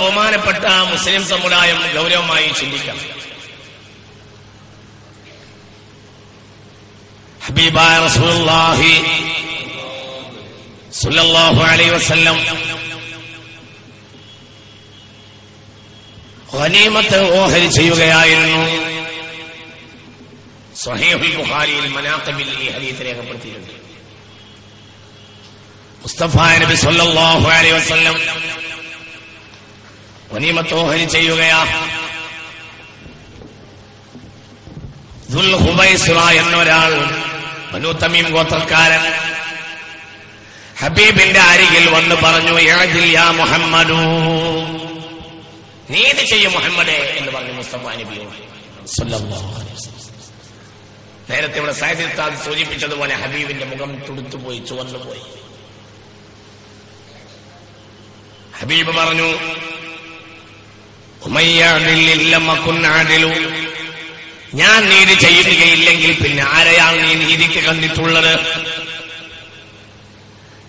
ബഹുമാനപ്പെട്ട മുസ്ലിം സമുദായം ഗൗരവമായി ചിന്തിക്കണം ഹബീബായ റസൂലുള്ളാഹി സുല്ലല്ലാഹു അലൈഹി വസല്ലം ഖനീമത്ത് ഓഹരി ചെയ്യുകയായിരുന്നു. സഹീഹുൽ ബുഖാരിയിൽ മനാഖിബിൽ ഈ ഹദീസ് രേഖപ്പെടുത്തിയിട്ടുണ്ട്. മുസ്തഫ നബി സല്ലല്ലാഹു അലൈഹി വസല്ലം ഖനീമത്ത് ഓഹരി ചെയ്യുകയാ. എന്നൊരാൾ തമീം ഗോത്രക്കാരൻ ഹബീബിന്റെ അരികിൽ വന്ന് പറഞ്ഞു "ഇഅ്ദിൽ യാ മുഹമ്മദു. നീതി ചെയ്യും മുഹമ്മദേ എന്ന് പറഞ്ഞു മുസ്തഫ നബിയോട്. നേരത്തെ ഇവിടെ സാഹിത്യത്താൽ സൂചിപ്പിച്ചതുപോലെ ഹബീബിന്റെ മുഖം തുടുത്തുപോയി ചുവന്നുപോയി. ഹബീബ് പറഞ്ഞു ഞാൻ നീതി ചെയ്യുകയില്ലെങ്കിൽ പിന്നെ ആരെയാണ് നീ നീതിക്ക് കണ്ടിട്ടുള്ളത്?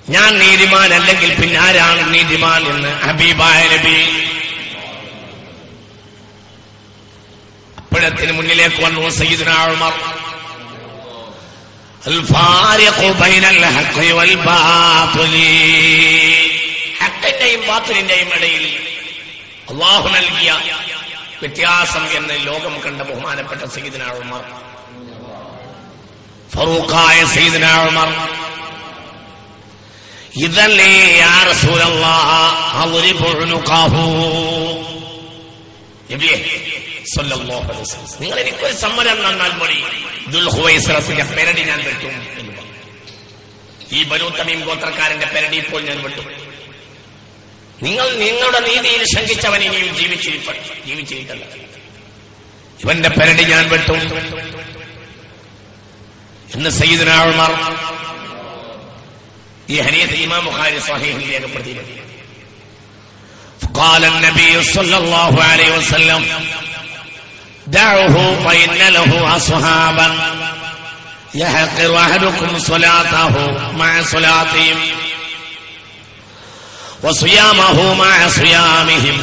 ഞാൻ നീതിമാൻ അല്ലെങ്കിൽ പിന്നെ ആരാണ് നീതിമാൻ എന്ന് ഹബീബായ നബി. അപ്പോഴത്തിന് മുന്നിലേക്ക് വന്നു സയ്യിദിനാൾമാർ ഹക്കിന്റെയും ബാത്തിലിന്റെയും ഇടയിൽ അള്ളാഹു നൽകിയ വ്യത്യാസം എന്ന് ലോകം കണ്ട ബഹുമാനപ്പെട്ട സയ്യിദുനാ ഉമർ. ഫറൂഖായ സയ്യിദുനാ ഉമർ. ഇതല്ലേ നിങ്ങൾ എനിക്കൊരു സമ്മതം തന്നാൽ മതി. ദുൽഹുവൈസറസിന്റെ പെരടി ഞാൻ വെട്ടും എന്ന് പറഞ്ഞു. ഈ ബലൂത്തമീം തമീം ഗോത്രക്കാരന്റെ പെരടി ഇപ്പോൾ ഞാൻ വെട്ടും. നിങ്ങൾ നിങ്ങളുടെ നീതിയിൽ ശങ്കിച്ചവൻ ഇനിയും ജീവിച്ചിരിപ്പ ജീവിച്ചിരിക്കല്ല ഇവന്റെ പെരടി ഞാൻ വെട്ടും എന്ന് സയ്യിദുനാ ഉമർ ഈ ഹനീത്ത് ഇമാം ബുഖാരി സ്വഹീഹിൽ രേഖപ്പെടുത്തിയിട്ടുണ്ട് قال النبي صلى الله عليه وسلم دعه فإن له أصحابا يحقر أحدكم صلاته مع صلاتهم وصيامه مع صيامهم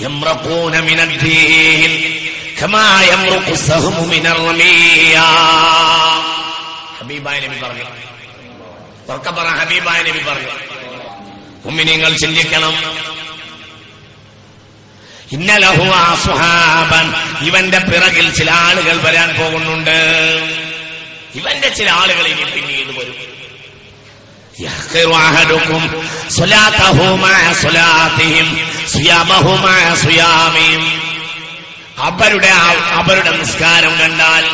يمرقون من الدين كما يمرق السهم من الرمية ഹബീബായ നബി പറഞ്ഞു തുറക്ക പറ ഹബീബായ നബി പറഞ്ഞു ഉമ്മിനിങ്ങൾ ചിന്തിക്കണം ഇന്നലഹു ആസുഹാബൻ ഇവന്റെ പിറകിൽ ചില ആളുകൾ വരാൻ പോകുന്നുണ്ട് ഇവന്റെ ചില ആളുകൾ ഇനി പിന്നീട് വരും يحقر أحدكم صلاته مع صلاتهم صيامه مع صيامهم അവരുടെ ആ- അവരുടെ നിസ്കാരം കണ്ടാൽ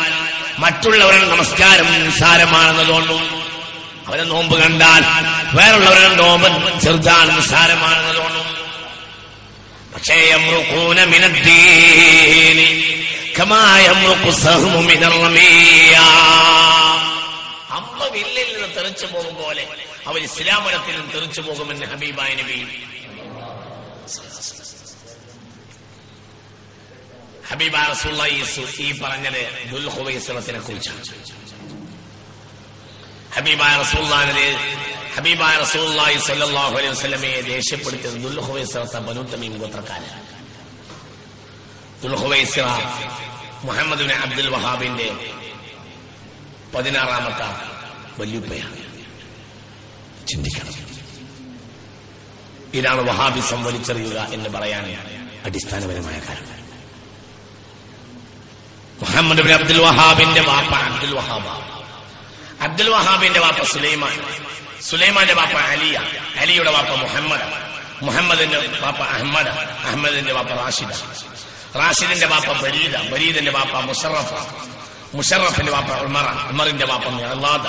മറ്റുള്ളവരുടെ നമസ്കാരം നിസ്സാരമാണെന്ന് തോന്നും അവരെ നോമ്പ് കണ്ടാൽ വേറുള്ളവരുടെ നോമ്പ് ചെറുതാണ് നിസ്സാരമാണെന്ന് തോന്നും പക്ഷേ യമ്രുഖൂന മിനദ്ദീനി കമാ യമ്രുഖു സഹ്മു തെറിച്ചു പോകും പോലെ അവർ ഇസ്ലാമലത്തിൽ നിന്ന് തെറിച്ചു പോകുമെന്ന് ഹബീബായ നബി. അലൈഹി ഗോത്രക്കാരൻ അബ്ദുൽ വഹാബിന്റെ പതിനാറാമത്തെ വല്യുപ്പയാണ്. ചിന്തിക്കണം. ഇതാണ് വഹാബിസം വലിച്ചെറിയുക എന്ന് പറയാൻ അടിസ്ഥാനപരമായ കാരണം. മുഹമ്മദ് ബിൻ അബ്ദുൽ വഹാബിന്റെ വാപ്പ അബ്ദുൽ വഹാബ. അബ്ദുൽ വഹാബിന്റെ വാപ്പ സുലൈമാൻ. സുലൈമാന്റെ വാപ്പ അലിയ. അലിയുടെ വാപ്പ മുഹമ്മദ്. മുഹമ്മദിന്റെ വാപ്പ അഹമ്മദ്. അഹമ്മദിന്റെ വാപ്പ റാഷിദ. റാഷിദിന്റെ വാപ്പ ബരീദ. ബരീദിന്റെ വാപ്പ മുഷറഫ. മുഷറഫിന്റെ വാപ്പ ഉമറ ഉമറിന്റെ വാപ്പ മിഅലാദ.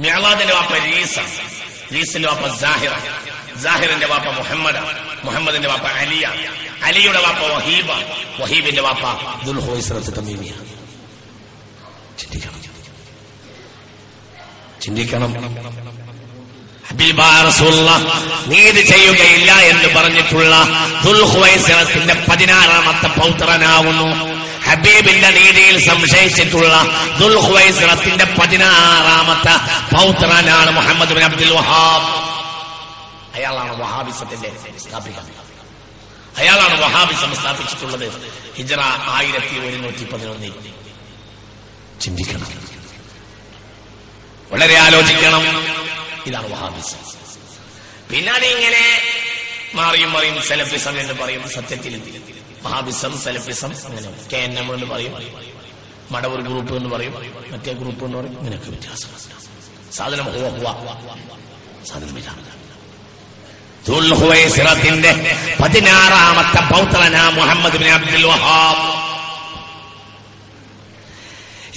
മിഅലാദിന്റെ വാപ്പ രീസ. രീസിന്റെ വാപ്പ സാഹിറ. സാഹിറിന്റെ വാപ്പ മുഹമ്മദ്. മുഹമ്മദിന്റെ വാപ്പ അലിയ. അലിയുടെ വാപ്പ വഹീബ. വഹീബിന്റെ വാപ്പ ദുൽഹോയിസ്രത്ത് ചിന്തിക്കണം. ചിന്തിക്കണം. നീതി ചെയ്യുകയില്ല എന്ന് പറഞ്ഞിട്ടുള്ള ദുൽഹുവൈസറത്തിന്റെ പതിനാറാമത്തെ പൗത്രനാവുന്നു. ഹബീബിന്റെ നീതിയിൽ സംശയിച്ചിട്ടുള്ള ദുൽഹുവൈസറത്തിന്റെ പതിനാറാമത്തെ പൗത്രനാണ് മുഹമ്മദ് ബിൻ അബ്ദുൽ വഹാബ്. അയാളാണ് വഹാബിസത്തിന്റെ അയാളാണ് വഹാബിസം സ്ഥാപിച്ചിട്ടുള്ളത്. ഹിജറ ആയിരത്തി ഒരുന്നൂറ്റി പതിനൊന്നിൽ. ചിന്തിക്കണം. വളരെ ആലോചിക്കണം. ഇതാണ് വഹാബിസം. പിന്നെ അതിങ്ങനെ മാറിയും മറിയും സെലഫിസം എന്ന് പറയും സത്യത്തിൽ വഹാബിസം സെലഫിസം അങ്ങനെ കെ എൻ എം എന്ന് പറയും മടവൂർ ഗ്രൂപ്പ് എന്ന് പറയും മറ്റേ ഗ്രൂപ്പ് എന്ന് പറയും ഇങ്ങനെയൊക്കെ വ്യത്യാസം സാധനം ഹുവ ഹുവ സാധനം ഇതാണ് ദുൽഹുവൈസിറത്തിന്റെ പതിനാറാമത്തെ പൗത്രന മുഹമ്മദ് ബിൻ അബ്ദുൽ വഹാബ്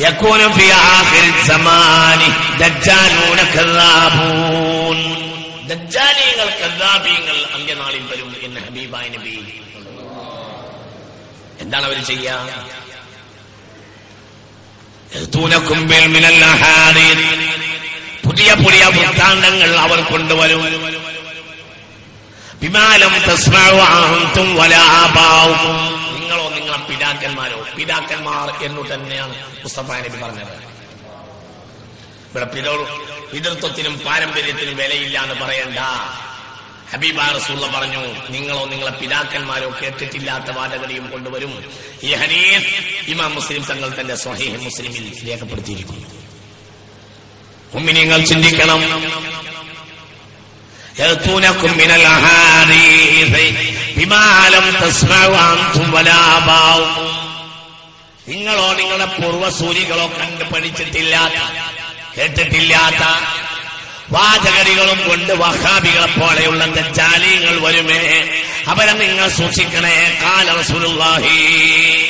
يكون في آخر الزمان دجالون كذابون ദജ്ജാലിയങ്ങൾ കദ്ദാബീങ്ങൾ അന്ത്യനാളിൽ വരും എന്ന് ഹബീബായ നബി എന്താണ് അവർ ചെയ്യുക. പുതിയ പുതിയ വൃത്താന്തങ്ങൾ അവർ കൊണ്ടുവരും. വിമാനം നിങ്ങളോ നിങ്ങളെ പിതാക്കന്മാരോ? പിതാക്കന്മാർ എന്നു തന്നെയാണ് മുസ്തഫ നബി പറഞ്ഞത്. ഇവിടെ പിതോ പിതൃത്വത്തിനും പാരമ്പര്യത്തിനും വിലയില്ല എന്ന് പറയണ്ട. ഹബീബ റസൂള്ള പറഞ്ഞു നിങ്ങളോ നിങ്ങളെ പിതാക്കന്മാരോ കേട്ടിട്ടില്ലാത്ത വാചകതയും കൊണ്ടുവരും. ഈ ഹനീഫ് ഇമാം മുസ്ലിം തങ്ങൾ തന്റെ സ്വഹീഹ് മുസ്ലിമിൽ രേഖപ്പെടുത്തിയിരിക്കുന്നു. ഉമ്മി നിങ്ങൾ ചിന്തിക്കണം നിങ്ങളോ നിങ്ങളുടെ പൂർവസൂരികളോ കണ്ടു പഠിച്ചിട്ടില്ലാത്ത കേട്ടിട്ടില്ലാത്ത വാചകരികളും കൊണ്ട് വഹാബികളെ പോലെയുള്ള തെറ്റാലികൾ വരുമേ. അവരെ നിങ്ങൾ സൂക്ഷിക്കണേ. കാല റസൂലുള്ളാഹി.